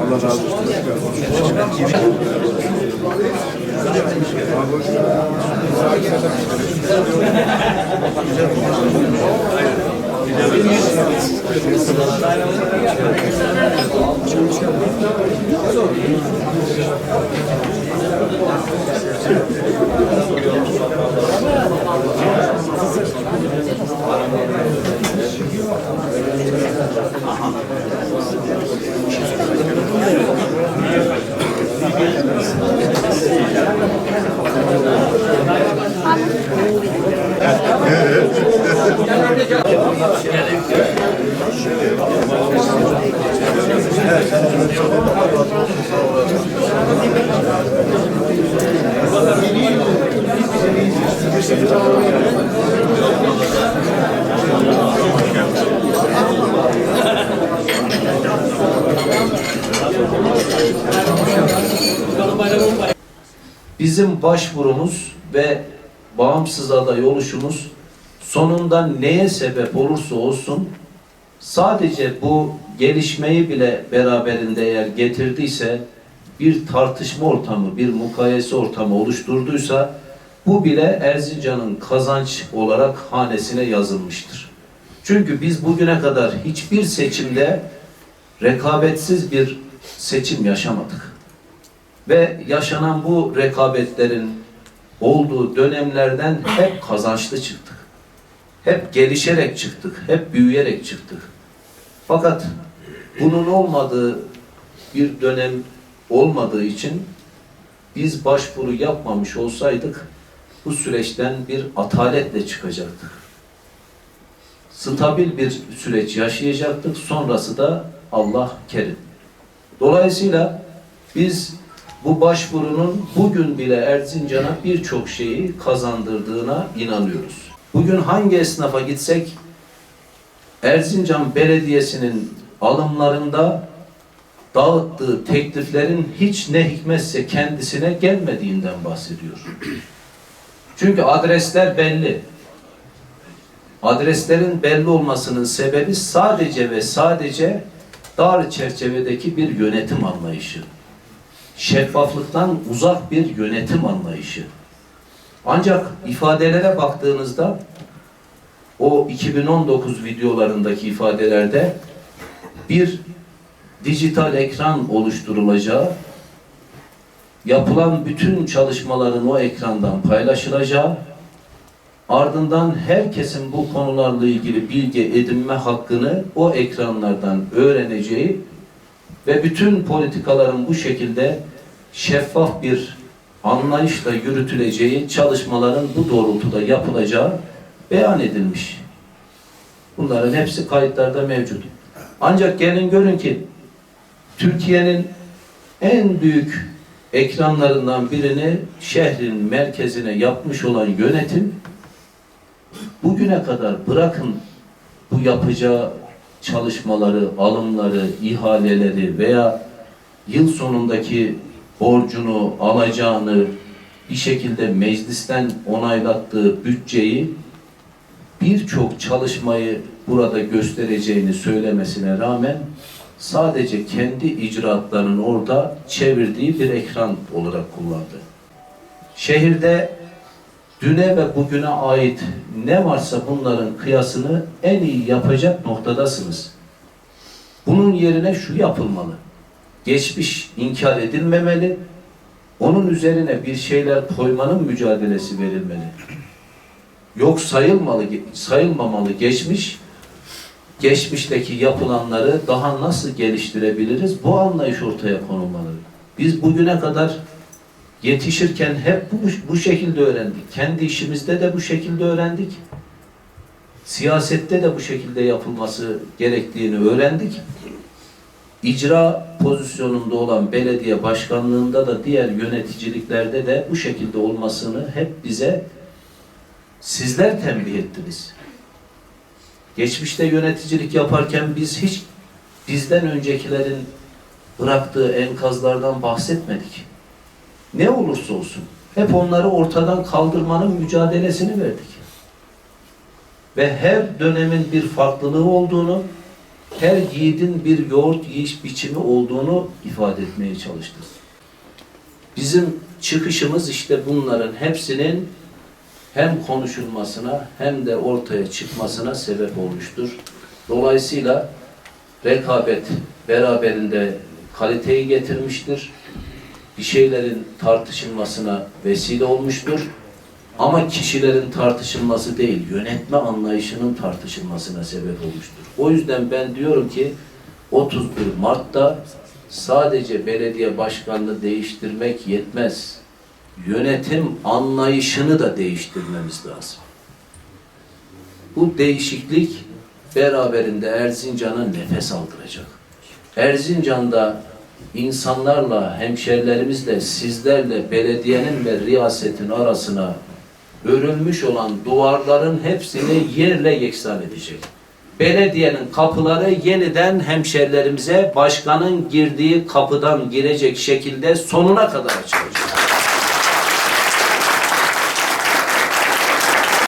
Allah razı olsun. Güzel Abi. Bizim başvurumuz ve bağımsız aday oluşumuz sonunda neye sebep olursa olsun sadece bu gelişmeyi bile beraberinde eğer getirdiyse bir tartışma ortamı, bir mukayese ortamı oluşturduysa bu bile Erzincan'ın kazanç olarak hanesine yazılmıştır. Çünkü biz bugüne kadar hiçbir seçimde rekabetsiz bir seçim yaşamadık. Ve yaşanan bu rekabetlerin olduğu dönemlerden hep kazançlı çıktık. Hep gelişerek çıktık, hep büyüyerek çıktık. Fakat bunun olmadığı bir dönem olmadığı için biz başvuru yapmamış olsaydık bu süreçten bir ataletle çıkacaktık. Stabil bir süreç yaşayacaktık. Sonrası da Allah kerim. Dolayısıyla biz bu başvurunun bugün bile Erzincan'a birçok şeyi kazandırdığına inanıyoruz. Bugün hangi esnafa gitsek Erzincan Belediyesi'nin alımlarında dağıttığı tekliflerin hiç ne hikmetse kendisine gelmediğinden bahsediyor. Çünkü adresler belli. Adreslerin belli olmasının sebebi sadece ve sadece dar çerçevedeki bir yönetim anlayışı. Şeffaflıktan uzak bir yönetim anlayışı. Ancak ifadelere baktığınızda o 2019 videolarındaki ifadelerde bir dijital ekran oluşturulacağı, yapılan bütün çalışmaların o ekrandan paylaşılacağı, ardından herkesin bu konularla ilgili bilgi edinme hakkını o ekranlardan öğreneceği ve bütün politikaların bu şekilde şeffaf bir anlayışla yürütüleceği, çalışmaların bu doğrultuda yapılacağı beyan edilmiş. Bunların hepsi kayıtlarda mevcut. Ancak gelin görün ki Türkiye'nin en büyük ekranlarından birini şehrin merkezine yapmış olan yönetim bugüne kadar bırakın bu yapacağı çalışmaları, alımları, ihaleleri veya yıl sonundaki borcunu, alacağını bir şekilde meclisten onaylattığı bütçeyi birçok çalışmayı burada göstereceğini söylemesine rağmen sadece kendi icraatlarının orada çevirdiği bir ekran olarak kullandı. Şehirde düne ve bugüne ait ne varsa bunların kıyasını en iyi yapacak noktadasınız. Bunun yerine şu yapılmalı. Geçmiş inkar edilmemeli. Onun üzerine bir şeyler koymanın mücadelesi verilmeli. Yok sayılmalı, sayılmamalı geçmiş. Geçmişteki yapılanları daha nasıl geliştirebiliriz? Bu anlayış ortaya konulmalı. Biz bugüne kadar yetişirken hep bu, bu şekilde öğrendik. Kendi işimizde de bu şekilde öğrendik. Siyasette de bu şekilde yapılması gerektiğini öğrendik. İcra pozisyonunda olan belediye başkanlığında da diğer yöneticiliklerde de bu şekilde olmasını hep bize sizler tembih ettiniz. Geçmişte yöneticilik yaparken biz hiç bizden öncekilerin bıraktığı enkazlardan bahsetmedik. Ne olursa olsun hep onları ortadan kaldırmanın mücadelesini verdik. Ve her dönemin bir farklılığı olduğunu, her yiğidin bir yoğurt yiyiş biçimi olduğunu ifade etmeye çalıştık. Bizim çıkışımız işte bunların hepsinin hem konuşulmasına hem de ortaya çıkmasına sebep olmuştur. Dolayısıyla rekabet beraberinde kaliteyi getirmiştir. Bir şeylerin tartışılmasına vesile olmuştur. Ama kişilerin tartışılması değil, yönetme anlayışının tartışılmasına sebep olmuştur. O yüzden ben diyorum ki 31 Mart'ta sadece belediye başkanını değiştirmek yetmez. Yönetim anlayışını da değiştirmemiz lazım. Bu değişiklik beraberinde Erzincan'a nefes aldıracak. Erzincan'da insanlarla, hemşerilerimizle, sizlerle belediyenin ve riyasetin arasına örülmüş olan duvarların hepsini yerle yeksan edecek. Belediyenin kapıları yeniden hemşerilerimize başkanın girdiği kapıdan girecek şekilde sonuna kadar açılacak.